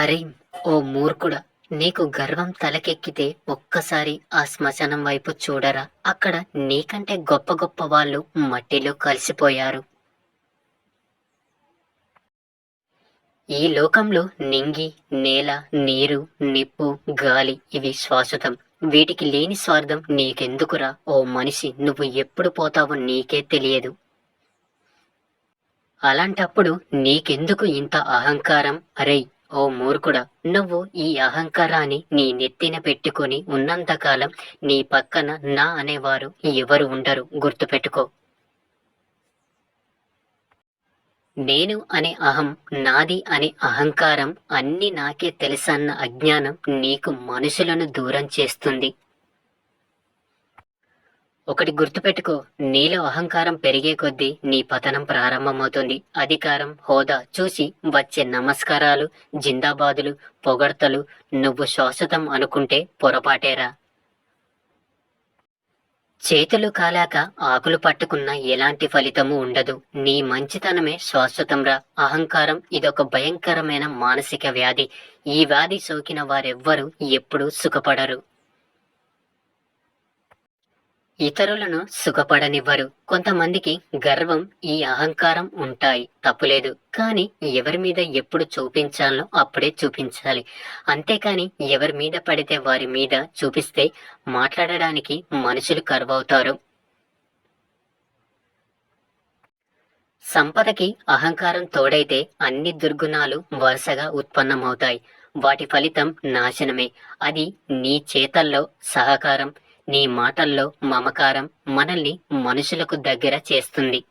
అరే ఓ మూర్ఖుడా నీకు గర్వం తలకెక్కితే ఒక్కసారి ఆ శ్మశానం వైపు చూడరా. అక్కడ నీకంటే గొప్ప గొప్ప వాళ్ళు మట్టిలో కలిసిపోయారు. ఈ లోకంలో నింగి నేల నీరు నిప్పు గాలి ఇవి శాశ్వతం. వీటికి లేని స్వార్థం నీకెందుకురా? ఓ మనిషి నువ్వు ఎప్పుడు పోతావో నీకే తెలియదు. అలాంటప్పుడు నీకెందుకు ఇంత అహంకారం? అరే ఓ మూర్ఖుడా నువ్వు ఈ అహంకారాన్ని నీ నెత్తిన పెట్టుకొని ఉన్నంతకాలం నీ పక్కన నా అనేవారు ఎవరు ఉండరు గుర్తుపెట్టుకో. నేను అనే అహం నాది అనే అహంకారం అన్ని నాకే తెలుసన్న అజ్ఞానం నీకు మనుషులను దూరం చేస్తుంది. ఒకటి గుర్తుపెట్టుకో నీలో అహంకారం పెరిగే కొద్దీ నీ పతనం ప్రారంభమవుతుంది. అధికారం హోదా చూసి వచ్చే నమస్కారాలు జిందాబాదులు పొగడ్తలు నువ్వు శాశ్వతం అనుకుంటే పొరపాటేరా? చేతులు కాలాక ఆకులు పట్టుకున్న ఎలాంటి ఫలితము ఉండదు. నీ మంచితనమే శాశ్వతంరా. అహంకారం ఇదొక భయంకరమైన మానసిక వ్యాధి. ఈ వ్యాధి సోకిన వారెవ్వరూ ఎప్పుడూ సుఖపడరు. ఇతరులను సుఖపడనివ్వరు. కొంతమందికి గర్వం ఈ అహంకారం ఉంటాయి. తప్పులేదు. కానీ ఎవరి మీద ఎప్పుడు చూపించాలో అప్పుడే చూపించాలి. అంతేకాని ఎవరి మీద పడితే వారి మీద చూపిస్తే మాట్లాడడానికి మనుషులు కరువవుతారు. సంపదకి అహంకారం తోడైతే అన్ని దుర్గుణాలు వరుసగా ఉత్పన్నమవుతాయి. వాటి ఫలితం నాశనమే. అది నీ చేతల్లో సహకారం నీ మాటల్లో మమకారం మనల్ని మనుషులకు దగ్గర చేస్తుంది.